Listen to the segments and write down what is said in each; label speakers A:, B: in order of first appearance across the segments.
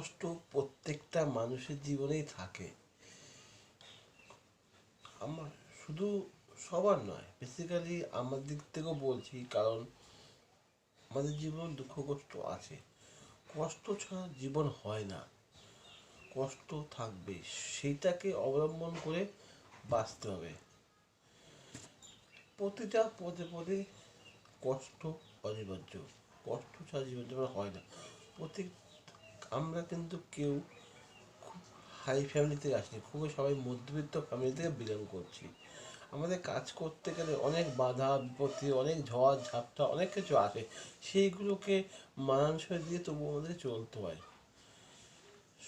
A: কষ্ট প্রত্যেকটা মানুষের জীবনেই থাকে। আমার শুধু সবার নয় বেসিক্যালি আমার দিক থেকেও বলছি, কারণ আমাদের জীবন দুঃখ, কষ্ট আছে। কষ্ট ছাড়া জীবন হয় না। কষ্ট থাকবে, সেইটাকে অবলম্বন করে বাঁচতে হবে। প্রতিটা পদে পদে কষ্ট অনিবার্য। কষ্ট ছাড়া জীবন যাপন হয় না। প্রত্যেক আমরা কিন্তু কেউ খুব হাই ফ্যামিলি থেকে আসিনি খুবই সবাই মধ্যবিত্ত ফ্যামিলি থেকে বিলং করছি। আমাদের কাজ করতে গেলে অনেক বাধা বিপত্তি অনেক ঝড় ঝাপটা অনেক কিছু আসে সেইগুলোকে মানানসই দিয়ে তবু আমাদের চলতে হয়।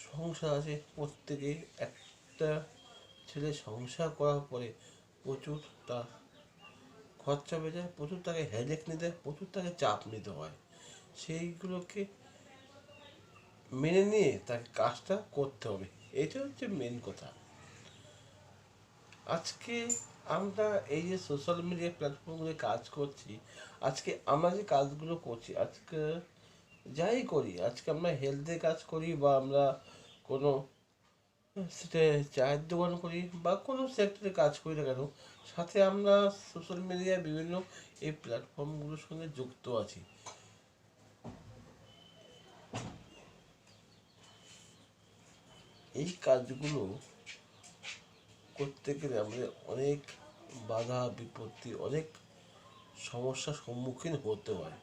A: সংসার আছে প্রত্যেকে একটা ছেলে সংসার করার পরে প্রচুর তার খরচা বেড়ে যায় প্রচুর তাকে হেডেক নিতে হয়, প্রচুর তাকে চাপ নিতে হয়। সেইগুলোকে মেনে নিয়ে তাকে কাজটা করতে হবে। এটা হচ্ছে মেন কথা। আজকে আমরা এই যে সোশ্যাল মিডিয়া প্ল্যাটফর্মগুলো কাজ করছি, আজকে আমরা যে কাজগুলো করছি, আজকে যাই করি, আজকে আমরা হেলথে কাজ করি বা আমরা কোনো সেটা চায়ের দোকান করি বা কোনো সেক্টরে কাজ করি না কেন, সাথে আমরা সোশ্যাল মিডিয়ায় বিভিন্ন এই প্ল্যাটফর্মগুলোর সঙ্গে যুক্ত আছি। এই কাজগুলো করতে গেলে আমাদের অনেক বাধা বিপত্তি অনেক সমস্যার সম্মুখীন হতে হয়।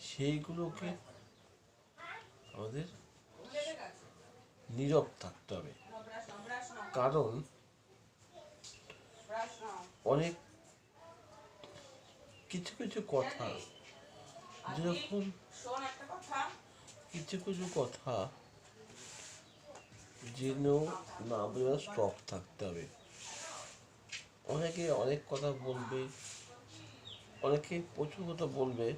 A: সেইগুলোকে আমাদের নীরব থাকতে হবে। কারণ অনেক কিছু কিছু কথা যেরকম কিছু কিছু কথা জেনেও না বোঝা স্টপ থাকতে হবে। অনেকে অনেক কথা বলবে, অনেকে প্রচুর কথা বলবে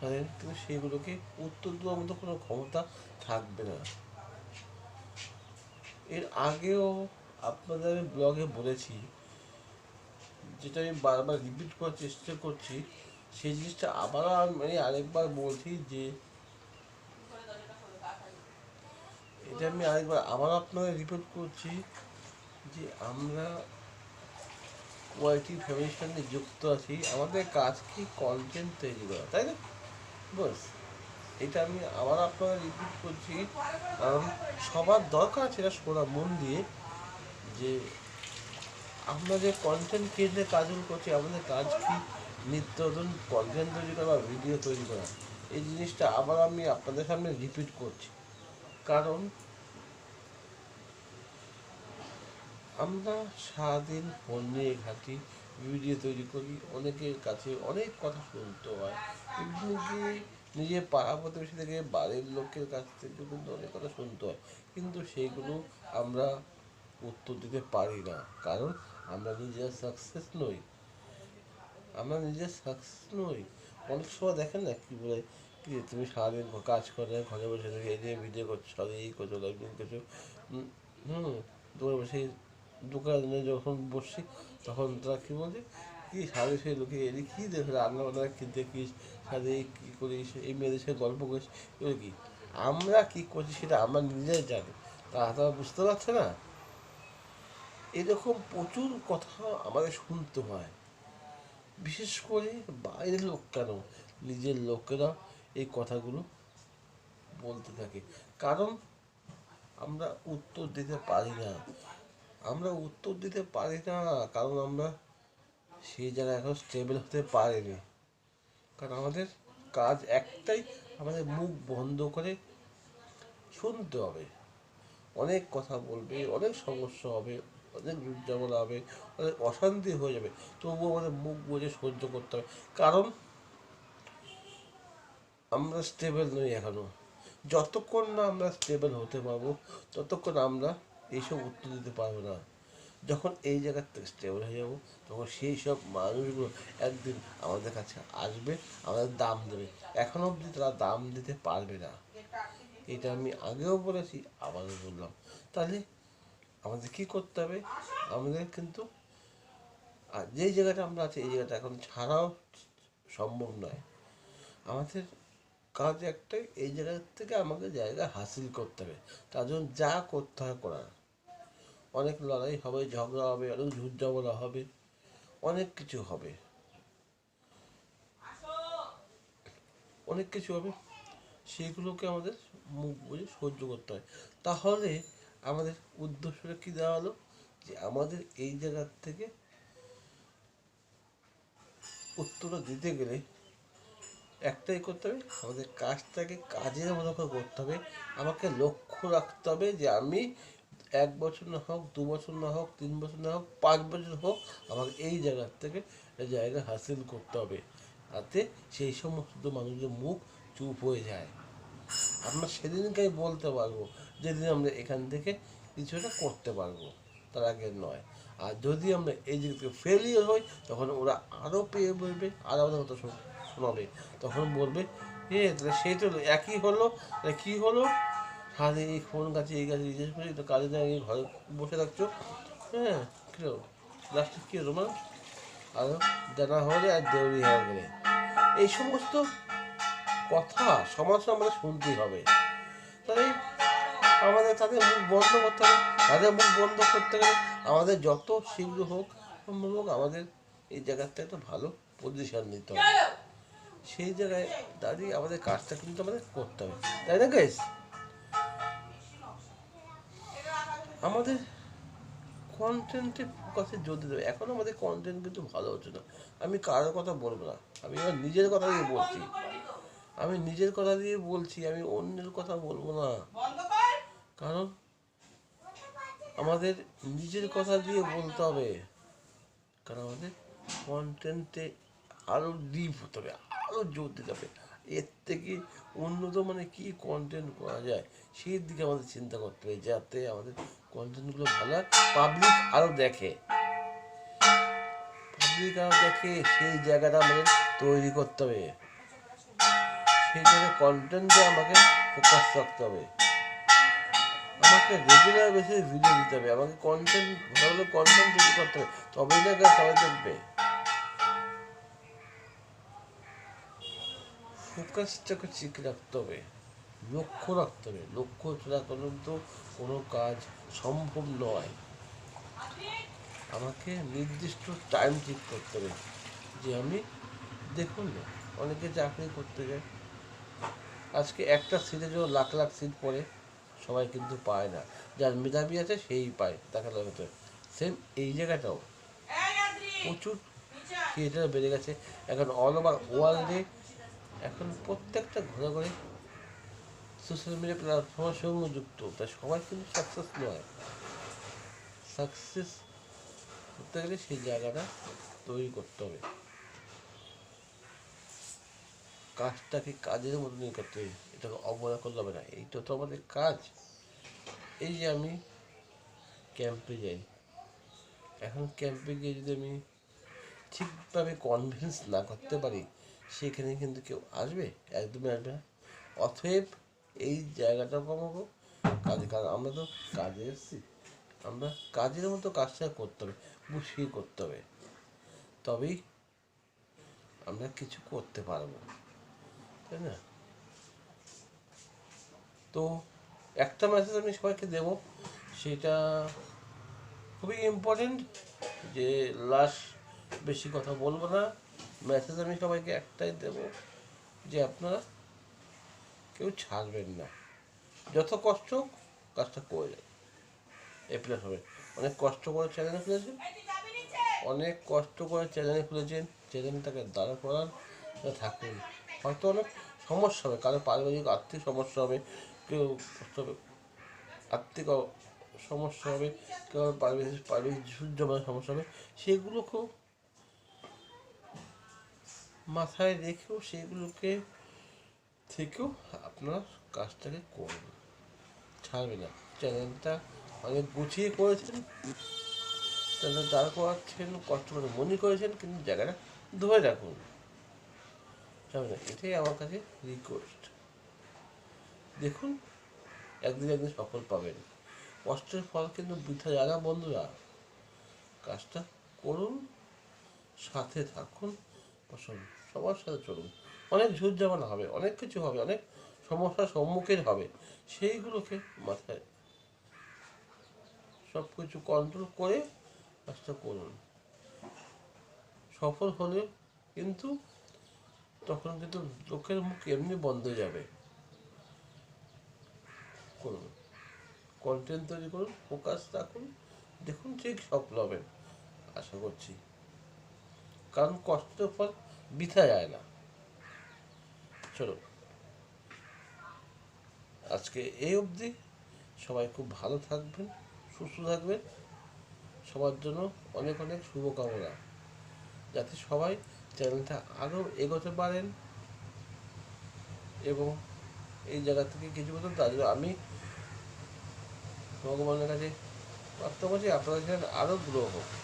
A: তাদের কিন্তু সেগুলোকে উত্তর দেওয়ার মতো কোনো ক্ষমতা থাকবে না। এর আগেও আপনাদের আমি ব্লগে বলেছি, যেটা আমি বারবার রিপিট করার চেষ্টা করছি, সেই জিনিসটা আবারও আমি আরেকবার বলছি যে এটা আমি আরেকবার আবার আপনাদের রিপোর্ট করছি যে আমরা কোয়ালিটি ফ্যামিলির সঙ্গে যুক্ত আছি। আমাদের কাজ কি কন্টেন্ট তৈরি করা, তাই না? বস, এটা আমি আবার আপনাদের রিপিট করছি। কারণ সবার দরকার সেটা শোনা, মন দিয়ে যে আমরা যে কন্টেন্ট ক্রিয়েটে কাজগুলো করছি, আমাদের কাজ কি নিত্য নতুন কন্টেন্ট তৈরি করা বা ভিডিও তৈরি করা, এই জিনিসটা আবার আমি আপনাদের সামনে রিপিট করছি। কারণ আমরা সারাদিন ফোন নিয়ে ঘাঁটি ভিডিও তৈরি করি অনেকের কাছে অনেক কথা শুনতে হয়। নিজের পাড়া প্রতিবেশী থেকে বাড়ির লোকের কাছ থেকে কিন্তু অনেক কথা শুনতে হয়। কিন্তু সেইগুলো আমরা উত্তর দিতে পারি না কারণ আমরা নিজেরা সাকসেস নই। আমরা নিজে সাকসেস নই। অনেক সময় দেখেন না কি বলে কি তুমি সারাদিন কাজ করে ঘরে বসে থেকে এই নিয়ে ভিডিও করছ এই করছ লাইভিং করছ। হুম, দোকানে বসে দোকানে যখন বসছি তখন তারা কী বলছে কি সারাদিন সেই লোকে এদি কী দেখে রান্না বান্না কী দেখিস? এই কী করিস? এই মেয়েদের সাথে গল্প করিস? এগুলো কি? আমরা কী করছি সেটা আমরা নিজেরাই জানি। তারা তারা বুঝতে পারছে না। এরকম প্রচুর কথা আমাদের শুনতে হয়। বিশেষ করে বাইরের লোক কেন? নিজের লোকেরা এই কথাগুলো বলতে থাকে। কারণ আমরা উত্তর দিতে পারি না। আমরা উত্তর দিতে পারি না, কারণ আমরা সেই জায়গায় এখন স্টেবল হতে পারিনি। কারণ আমাদের কাজ একটাই, আমাদের মুখ বন্ধ করে শুনতে হবে। অনেক কথা বলবে, অনেক সমস্যা হবে, অনেক ঝামেলা হবে, অনেক অশান্তি হয়ে যাবে, তবুও আমাদের মুখ বুঝে সহ্য করতে হবে। কারণ আমরা স্টেবল নই এখনও। যতক্ষণ না আমরা স্টেবল হতে পারব, ততক্ষণ আমরা এইসব উত্তর দিতে পারব না। যখন এই জায়গার থেকে স্টেবল হয়ে যাব, তখন সেই সব মানুষগুলো একদিন আমাদের কাছে আসবে, আমাদের দাম দেবে। এখন অবধি তারা দাম দিতে পারবে না। এটা আমি আগেও বলেছি, আবারও বললাম। তাহলে আমাদের কি করতে হবে? আমাদের কিন্তু আর যেই জায়গাটা আমরা আছি, এই জায়গাটা এখন ছাড়াও সম্ভব নয়। আমাদের কাজ একটাই এই জায়গা থেকে আমাকে জায়গা হাসিল করতে হবে। তার জন্য যা করতে হয় করার। অনেক লড়াই হবে, ঝগড়া হবে অনেক ঝুট ঝগড়া হবে, অনেক কিছু হবে। অনেক কিছু হবে। সেগুলোকে আমাদের মুখ বুঝে সহ্য করতে হয়। তাহলে আমাদের উদ্দেশ্যটা কী দেওয়া হলো যে আমাদের এই জায়গার থেকে উত্তরটা দিতে গেলে একটাই করতে হবে, আমাদের কাজটাকে কাজের মতো করে করতে হবে। আমাকে লক্ষ্য রাখতে হবে যে আমি এক বছর না হোক, দু বছর না হোক, তিন বছর না হোক, পাঁচ বছর হোক, আমাকে এই জায়গার থেকে জায়গা হাসিল করতে হবে। তাতে সেই সমস্ত মানুষের মুখ চুপ হয়ে যায়। আমরা সেদিনকেই বলতে পারব, যেদিন আমরা এখান থেকে কিছুটা করতে পারব, তার আগে নয়। আর যদি আমরা এই থেকে ফেলিয়ার হই, তখন ওরা আরও পেয়ে বলবে আর আমাদের মতো শোনাবে। তখন বলবে, এ, তাহলে সেই তো একই হলো, তাহলে কী হলো? সারাদিন এই ফোন গাছে এই গাছে রিচার্জ করে তো কাজে না ঘরে বসে থাকছো। হ্যাঁ কী হলো? লাস্টে কী হলো মানে আরও জানা হলে আর দেউরি হয়ে গেলে এই সমস্ত কথা সমাজে আমাদের শুনতেই হবে। তাই আমাদের, তাদের মুখ বন্ধ করতে হবে। তাদের মুখ বন্ধ করতে গেলে আমাদের যত শীঘ্র হোক, সম্ভব হোক আমাদের এই জায়গাতে একটা ভালো পজিশন নিতে হবে। সেই জায়গায় দাঁড়িয়ে আমাদের কাজটা কিন্তু আমাদের করতে হবে। তাই না গাইস আমাদের কন্টেন্টে ফোকাসে জোর দিতে হবে। এখন আমাদের কন্টেন্ট কিন্তু ভালো হচ্ছে না। আমি কারোর কথা বলব না। আমি আমার নিজের কথা দিয়ে বলছি। আমি নিজের কথা দিয়ে বলছি, আমি অন্যের কথা বলব না। কারণ আমাদের নিজের কথা দিয়ে বলতে হবে। কারণ আমাদের কন্টেন্টে আরও ডিপ হতে হবে। আরও জোর দিতে হবে। এর থেকে উন্নত মানে কি কন্টেন্ট করা যায়, সেই দিকে আমাদের চিন্তা করতে হবে, যাতে আমাদের কন্টেন্টগুলো ভালো পাবলিক আরও দেখে। পাবলিক আরও দেখে, সেই জায়গাটা আমাদের তৈরি করতে হবে। সেই জায়গায় কন্টেন্টে আমাকে ফোকাস রাখতে হবে। আমাকে রেগুলার বেসিস ভিডিও দিতে হবে। আমাকে কন্টেন্ট ভালো কন্টেন্ট তৈরি করতে হবে। তবেই না সবাই দেখবে। ফোকাসটাকে ঠিক রাখতে হবে লক্ষ্য রাখতে হবে লক্ষ্য ছাড়া পর্যন্ত কোনো কাজ সম্ভব নয়। আমাকে নির্দিষ্ট টাইম ঠিক করতে হবে। যে আমি দেখুন না অনেকে চাকরি করতে যায়। আজকে একটা সিটে যে লাখ লাখ সিট পড়ে সবাই কিন্তু পায় না। যার মেধাবী আছে সেই পায় দেখা লাগতে সেম এই জায়গাটাও। প্রচুর থিয়েটার বেড়ে গেছে। এখন অল ওভার ওয়ার্ল্ডে এখন প্রত্যেকটা ঘরে ঘরে সোশ্যাল মিডিয়া প্ল্যাটফর্মের সঙ্গে যুক্ত। তাই সবাই কিন্তু সাকসেস নয়। সাকসেস করতে গেলে সেই জায়গাটা তৈরি করতে হবে। কাজটাকে কাজের মতো নিয়ে করতে হবে। এটাকে অবহেলা করলে হবে না। এইটা তো আমাদের কাজ। এই যে আমি ক্যাম্পে যাই। এখন ক্যাম্পে গিয়ে যদি আমি ঠিকভাবে কনভিন্স না করতে পারি সেখানে কিন্তু কেউ আসবে একদমই আসবে না অতএব এই জায়গাটা পাবো কাজে, কারণ আমরা তো কাজে এসেছি। আমরা কাজের মতো কাজটা করতে হবে বুঝিয়ে করতে হবে। তবেই আমরা কিছু করতে পারব, তাই না? তো একটা মেসেজ আমি সবাইকে দেব, সেটা খুবই ইম্পর্টেন্ট যে লাস্ট বেশি কথা বলব না। মেসেজ আমি সবাইকে একটাই দেব যে আপনারা কেউ ছাড়বেন না। যত কষ্ট হোক, কাজটা করে যান। এই হবে। অনেক কষ্ট করে চ্যানেল খুলেছেন। অনেক কষ্ট করে চ্যানেল খুলেছেন। চ্যানেলটাকে দাঁড়া করান থাকুন। হয়তো অনেক সমস্যা হবে। কারও পারিবারিক আর্থিক সমস্যা হবে, কেউ কষ্ট হবে, আর্থিক সমস্যা হবে, কেউ পারিবারিক পারিবারিক সমস্যা হবে, সেগুলো খুব মাথায় রেখেও সেগুলোকে থেকেও আপনার কাজটাকে করবেন। ছাড়বে না। চ্যানেলটা অনেক গুছিয়ে করেছেন চ্যানেল দাঁড় করাচ্ছেন, কষ্ট করে মনে করেছেন, কিন্তু জায়গাটা ধরে রাখুন। ছাড়বে না। এটাই আমার কাছে রিকোয়েস্ট দেখুন, একদিন একদিন সফল পাবেন। কষ্টের ফল কিন্তু বৃথা যায় না বন্ধুরা। কাজটা করুন, সাথে থাকুন। বসুন সবার সাথে চলুন। অনেক ঝুট ঝামেলা হবে, অনেক কিছু হবে, অনেক সমস্যার সম্মুখীন হবে, সেইগুলোকে মাথায় সব কিছু কন্ট্রোল করে কাজটা করুন। সফল হলে কিন্তু তখন কিন্তু লোকের মুখ এমনি বন্ধ হয়ে যাবে। করুন। কন্টেন্ট তৈরি করুন ফোকাস রাখুন, দেখুন ঠিক সফল হবেন। আশা করছি। কারণ কষ্টের ফল বৃথা যায় না। চলো। আজকে এই অবধি। সবাই খুব ভালো থাকবেন, সুস্থ থাকবেন। সবার জন্য অনেক অনেক শুভকামনা। যাতে সবাই চ্যানেলটা আরও এগোতে পারেন এবং এই জায়গা থেকে কিছু বলতে তার জন্য আমি ভগবানের কাছে প্রার্থনা করছি, আপনাদের চ্যানেল আরও গ্রো হোক।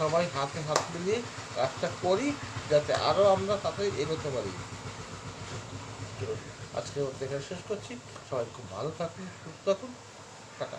A: সবাই হাতে হাত মিলিয়ে কাজটা করি, যাতে আরও আমরা তাতে এগোতে পারি। আজকে ওর এখানে শেষ করছি। সবাই খুব ভালো থাকুন, সুস্থ থাকুন। টাটা।